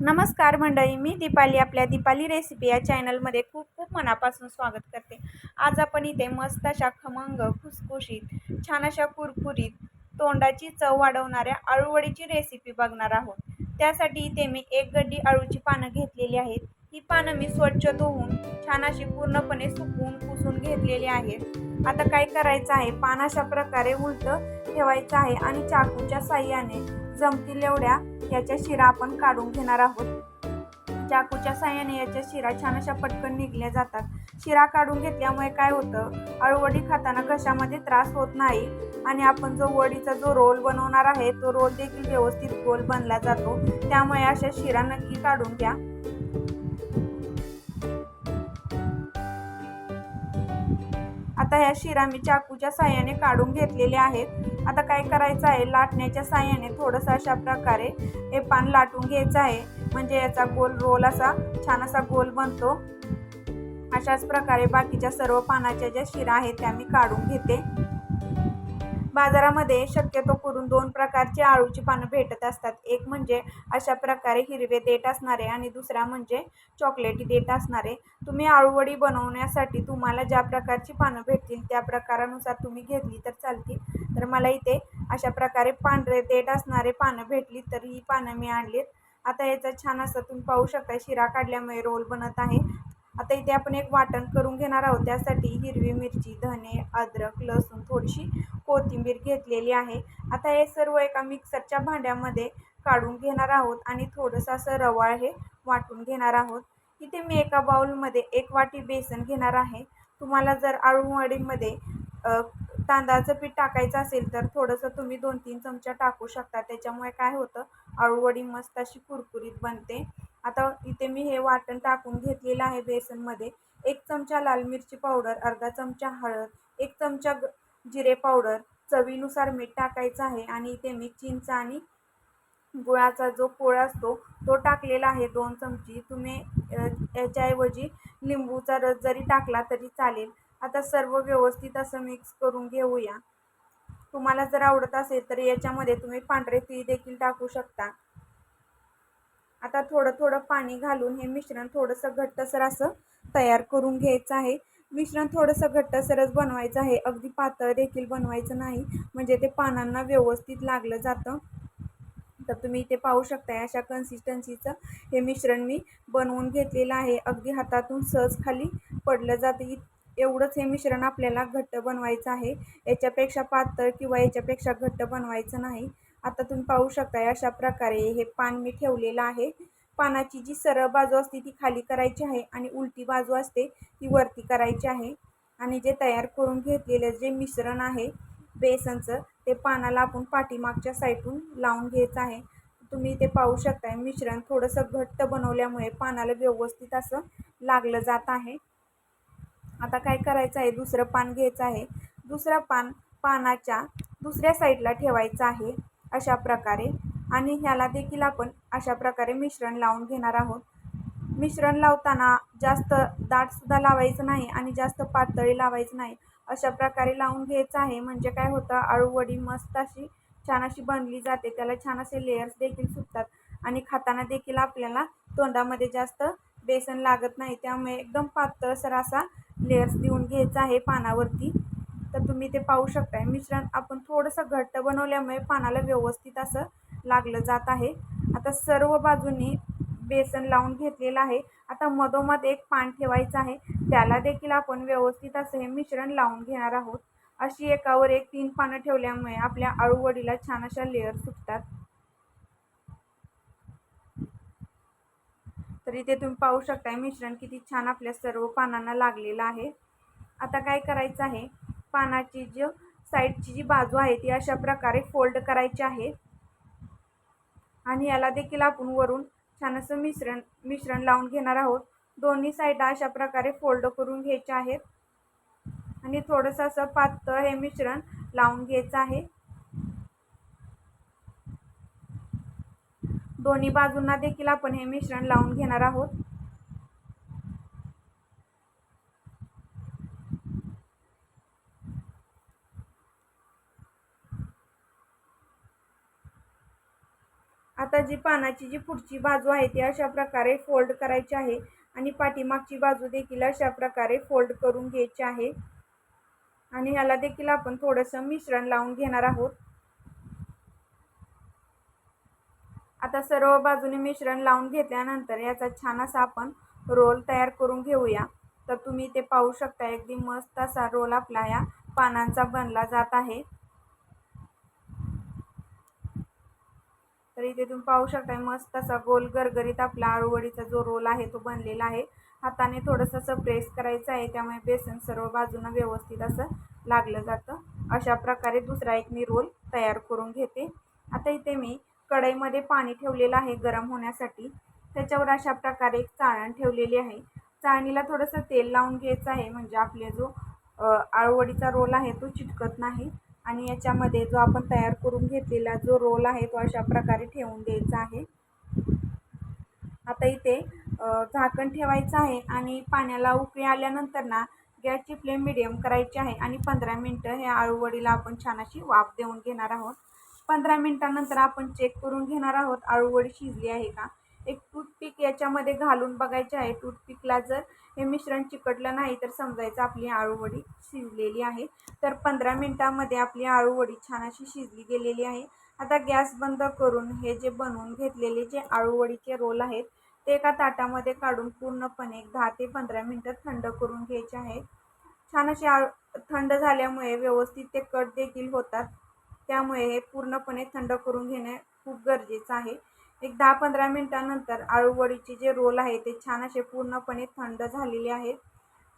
नमस्कार मंडळी मी दीपाली आपल्या दीपाली रेसिपी या चॅनलमध्ये खूप खूप मनापासून स्वागत करते. आज आपण इथे मस्त अशा खमंग खुसखुशीत छान अशा कुरकुरीत तोंडाची चव वाढवणाऱ्या आळूवडीची रेसिपी बघणार आहोत. त्यासाठी इथे मी एक गड्डी आळूची पानं घेतलेली आहेत. पानं मी स्वच्छ धुवून छान अशी पूर्णपणे सुकवून पुसून घेतलेली आहेत आता काय करायचं आहे? पान अशा प्रकारे उलटं ठेवायचं आहे आणि चाकूच्या साह्याने जमतील एवढ्या याच्या शिरा आपण काढून घेणार आहोत. चाकूच्या साह्याने याच्या शिरा छान अशा पटकन निघल्या जातात. शिरा काढून घेतल्यामुळे काय होतं? अळूवडी खाताना घशामध्ये त्रास होत नाही आणि आपण जो वडीचा जो रोल बनवणार आहे तो रोल देखील व्यवस्थित गोल बनला जातो. त्यामुळे अशा शिरा नक्की काढून घ्या. आता ह्या शिरा मी चाकूच्या साह्याने काढून घेतलेल्या आहेत. आता काय करायचं आहे? लाटण्याच्या साह्याने थोडंसं अशा प्रकारे हे पान लाटून घ्यायचं आहे. म्हणजे याचा गोल रोल असा छान असा गोल बनतो. अशाच प्रकारे बाकीच्या सर्व पानाच्या ज्या शिरा आहेत त्या मी काढून घेते. बाजारामध्ये शक्यतो करून दोन प्रकारचे आळूची पानं भेटत असतात. एक म्हणजे अशा प्रकारे हिरवे देठ असणारे आणि दुसरा म्हणजे चॉकलेटी देठ असणारे. तुम्ही आळूवडी बनवण्यासाठी तुम्हाला ज्या प्रकारची पानं भेटतील त्या प्रकारानुसार तुम्ही घेतली तर चालतील. तर मला इथे अशा प्रकारे पांढरे देठ असणारे पानं भेटली तर ही पानं मी आणलीत. आता याचा छान असं तुम्ही पाहू शकता शिरा काढल्यामुळे रोल बनत आहे. आता इथे आपण एक वाटण करून घेणार आहोत. त्यासाठी हिरवी मिरची धने अद्रक लसूण थोडीशी कोथिंबीर घेतलेली आहे. आता हे सर्व एका मिक्सरच्या भांड्यामध्ये काढून घेणार आहोत आणि थोडंसं असं रवाळ हे वाटून घेणार आहोत. इथे मी एका बाउलमध्ये एक वाटी बेसन घेणार आहे. तुम्हाला जर आळूवडीमध्ये तांदळाचं पीठ टाकायचं असेल तर थोडंसं तुम्ही दोन तीन चमचा टाकू शकता. त्याच्यामुळे काय होतं आळूवडी मस्त अशी कुरकुरीत बनते. आता इथे मी हे वाटण टाकून घेतलेलं आहे बेसनमध्ये. एक चमचा लाल मिरची पावडर अर्धा चमचा हळद एक चमचा ग जिरे पावडर चवीनुसार मीठ टाकायचं आहे आणि इथे मी चिंच आणि गुळाचा जो पोळा असतो तो टाकलेला आहे दोन चमची. तुम्ही याच्याऐवजी लिंबूचा रस जरी टाकला तरी चालेल. आता सर्व व्यवस्थित असं मिक्स करून घेऊया. तुम्हाला जर आवडत असेल तर याच्यामध्ये तुम्ही पांढरे तीळ देखील टाकू शकता. आता थोडं थोडं पाणी घालून हे मिश्रण थोडंसं घट्टसर असं तयार करून घ्यायचं आहे. मिश्रण थोडंसं घट्टसरच बनवायचं आहे. अगदी पातळ देखील बनवायचं नाही. म्हणजे ते पानांना व्यवस्थित लागलं जातं. तर तुम्ही इथे पाहू शकता अशा कन्सिस्टन्सीचं हे मिश्रण मी बनवून घेतलेलं आहे. अगदी हातातून सहज खाली पडलं जातं. एवढंच हे मिश्रण आपल्याला घट्ट बनवायचं आहे. याच्यापेक्षा पातळ किंवा याच्यापेक्षा घट्ट बनवायचं नाही. आता तुम्ही पाहू शकता अशा प्रकारे हे पान मी ठेवलेलं आहे. पानाची जी सरळ बाजू असते ती खाली करायची आहे आणि उलटी बाजू असते ती वरती करायची आहे. आणि जे तयार करून घेतलेलं जे मिश्रण आहे बेसनचं ते पानाला आपण पाठीमागच्या साईडून लावून घ्यायचं आहे. तुम्ही ते पाहू शकताय मिश्रण थोडंसं घट्ट बनवल्यामुळे पानाला व्यवस्थित असं लागलं जात आहे. आता काय करायचं आहे? दुसरं पान घ्यायचं आहे. दुसरं पान पानाच्या दुसऱ्या साईडला ठेवायचं आहे. अशा प्रकारे आणि ह्याला देखील आपण अशा प्रकारे मिश्रण लावून घेणार आहोत. मिश्रण लावताना जास्त दाटसुद्धा लावायचं नाही आणि जास्त पातळी लावायचं नाही. अशा प्रकारे लावून घ्यायचं आहे. म्हणजे काय होतं? आळूवडी मस्त अशी छान अशी बनली जाते. त्याला छान असे लेयर्स देखील सुटतात. आणि खाताना देखील आपल्याला तोंडामध्ये जास्त बेसन लागत नाही. त्यामुळे एकदम पातळसर असा लेयर्स देऊन घ्यायचा आहे पानावरती. तर तुम्ही ते पाहू शकताय. मिश्रण आपण थोडंसं घट्ट बनवल्यामुळे पानाला व्यवस्थित असं लागलं जात आहे. आता सर्व बाजूंनी बेसन लावून घेतलेलं आहे. आता मधोमध एक पान ठेवायचं आहे. त्याला देखील आपण व्यवस्थित असं हे मिश्रण लावून घेणार आहोत. अशी एकावर एक तीन पानं ठेवल्यामुळे आपल्या आळूवडीला छान अशा लेअर सुटतात. तर इथे तुम्ही पाहू शकताय मिश्रण किती छान आपल्या सर्व पानांना लागलेलं आहे. आता काय करायचं आहे? पानाची जी साईडची जी बाजू आहे ती अशा प्रकारे फोल्ड करायची आहे. आणि याला देखील आपण वरून छान असं मिश्रण मिश्रण लावून घेणार आहोत. दोन्ही साईड अशा प्रकारे फोल्ड करून घ्यायचे आहेत. आणि थोडंसं असं पातळ हे मिश्रण लावून घ्यायचं आहे. दोन्ही बाजूंना देखील आपण हे मिश्रण लावून घेणार आहोत. आता जी पानाची जी पुढची बाजू आहे ती अशा प्रकारे फोल्ड करायची आहे आणि पाठीमागची बाजू देखील अशा प्रकारे फोल्ड करून घ्यायची आहे. आणि ह्याला देखील आपण थोडंसं मिश्रण लावून घेणार आहोत. आता सर्व बाजूने मिश्रण लावून घेतल्यानंतर याचा छान असा आपण रोल तयार करून घेऊया. तर तुम्ही ते पाहू शकता अगदी मस्त असा रोल आपला या पानांचा बनला जात आहे. तर इथे तुम्ही पाहू शकताय मस्त असा गोल गरगरीत आपला आळूवडीचा जो रोल आहे तो बनलेला आहे. हाताने थोडंसं असं प्रेस करायचं आहे त्यामुळे बेसन सर्व बाजूनं व्यवस्थित असं लागलं जातं. अशा प्रकारे दुसरा एक मी रोल तयार करून घेते. आता इथे मी कढईमध्ये पाणी ठेवलेलं आहे गरम होण्यासाठी. त्याच्यावर अशा प्रकारे एक चाळण ठेवलेली आहे. चाळणीला थोडंसं तेल लावून घ्यायचं आहे म्हणजे आपले जो आळूवडीचा रोल आहे तो चिटकत नाही. आणि याच्यामध्ये जो आपण तयार करून घेतलेला जो रोल आहे तो अशा प्रकारे ठेवून द्यायचा आहे. आता इथे झाकण ठेवायचं आहे आणि पाण्याला उकळी आल्यानंतर ना गॅसची फ्लेम मिडियम करायची आहे आणि पंधरा मिनटं हे आळूवडीला आपण छान अशी वाफ देऊन घेणार आहोत. पंधरा मिनटानंतर आपण चेक करून घेणार आहोत आळूवडी शिजली आहे का. एक टूथपिक याच्यामध्ये घालून बघायचे आहे. टूथपिकला जर हे मिश्रण चिकटलं नाही तर समजायचं आपली आळूवडी शिजलेली आहे. तर पंधरा मिनटामध्ये आपली आळूवडी छान अशी शिजली गेलेली आहे. आता गॅस बंद करून हे जे बनवून घेतलेले जे आळूवडीचे रोल आहेत ते एका ताटामध्ये काढून पूर्णपणे दहा ते पंधरा मिनटं थंड करून घ्यायचे आहे. छान असे आळू थंड झाल्यामुळे व्यवस्थित ते कट देखील होतात. त्यामुळे हे पूर्णपणे थंड करून घेणे खूप गरजेचं आहे. एक दहा पंधरा मिनटानंतर आळूवडीचे जे रोल आहे ते छान असे पूर्णपणे थंड झालेले आहेत.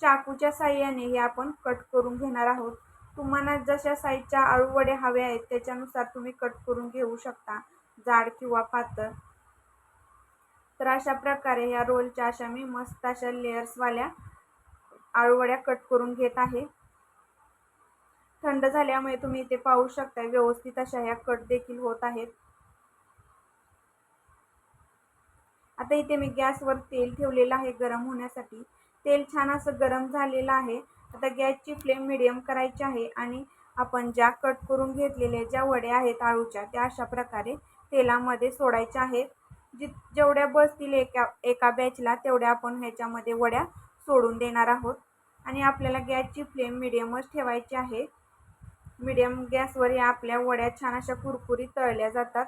चाकूच्या साह्याने हे आपण कट करून घेणार आहोत. तुम्हाला जशा साईजच्या आळूवडे हवे आहेत त्याच्यानुसार तुम्ही कट करून घेऊ शकता. जाड किंवा पातळ. तर अशा प्रकारे या रोलच्या अशा मी मस्त अशा लेअर्सवाल्या आळूवड्या कट करून घेत आहे. थंड झाल्यामुळे तुम्ही इथे पाहू शकता व्यवस्थित अशा ह्या कट देखील होत आहेत. आता इथे मी गॅसवर तेल ठेवलेलं आहे गरम होण्यासाठी. तेल छान असं गरम झालेलं आहे. आता गॅसची फ्लेम मिडियम करायची आहे आणि आपण ज्या कट करून घेतलेल्या ज्या वड्या आहेत आळूच्या त्या अशा प्रकारे तेलामध्ये सोडायच्या आहेत. जित जेवढ्या बसतील एका एका बॅचला तेवढ्या आपण ह्याच्यामध्ये वड्या सोडून देणार आहोत. आणि आपल्याला गॅसची फ्लेम मिडियमच ठेवायची आहे. मिडियम गॅसवर या आपल्या वड्या छान अशा कुरकुरी तळल्या जातात.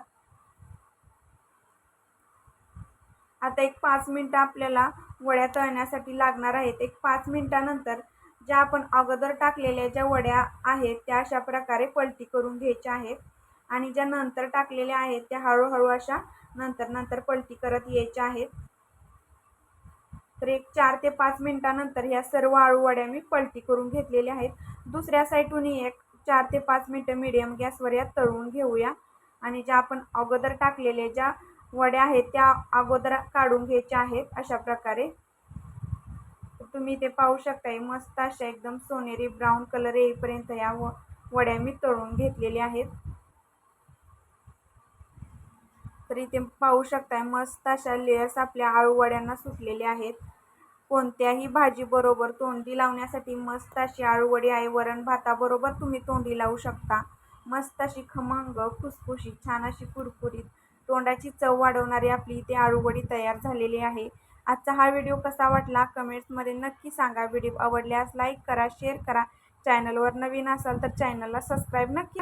आता एक पाच मिनटं आपल्याला वड्या तळण्यासाठी लागणार आहेत. एक पाच मिनटानंतर ज्या आपण अगोदर टाकलेल्या ज्या वड्या आहेत त्या अशा प्रकारे पलटी करून घ्यायच्या आहेत. आणि ज्या नंतर टाकलेल्या आहेत त्या हळूहळू अशा नंतर नंतर पलटी करत यायच्या आहेत. तर एक चार ते पाच मिनटानंतर ह्या सर्व आळू वड्या मी पलटी करून घेतलेल्या आहेत. दुसऱ्या साईडूनही एक चार ते पाच मिनटं मिडियम गॅसवर या तळून घेऊया. आणि ज्या आपण अगोदर टाकलेल्या ज्या वड्या आहेत त्या अगोदर काढून घ्यायच्या आहेत अशा प्रकारे. तुम्ही ते पाहू शकताय मस्त अशा एकदम सोनेरी ब्राऊन कलर येईपर्यंत या व वड्या मी तळून घेतलेल्या आहेत. तर इथे पाहू शकताय मस्त अशा लेयर्स आपल्या आळू वड्यांना सुटलेले आहेत. कोणत्याही भाजीबरोबर तोंडी लावण्यासाठी मस्त अशी आळूवडी आहे वरण भाताबरोबर तुम्ही तोंडी लावू शकता. मस्त अशी खमंग खुसखुशी छान अशी कुरकुरीत तोंडाची चव वाढवणारी आपली इथे आळूवडी तयार झालेली आहे. आजचा हा व्हिडिओ कसा वाटला कमेंट्समध्ये नक्की सांगा. व्हिडिओ आवडल्यास लाईक करा शेअर करा. चॅनलवर नवीन असाल तर चॅनलला सबस्क्राईब नक्की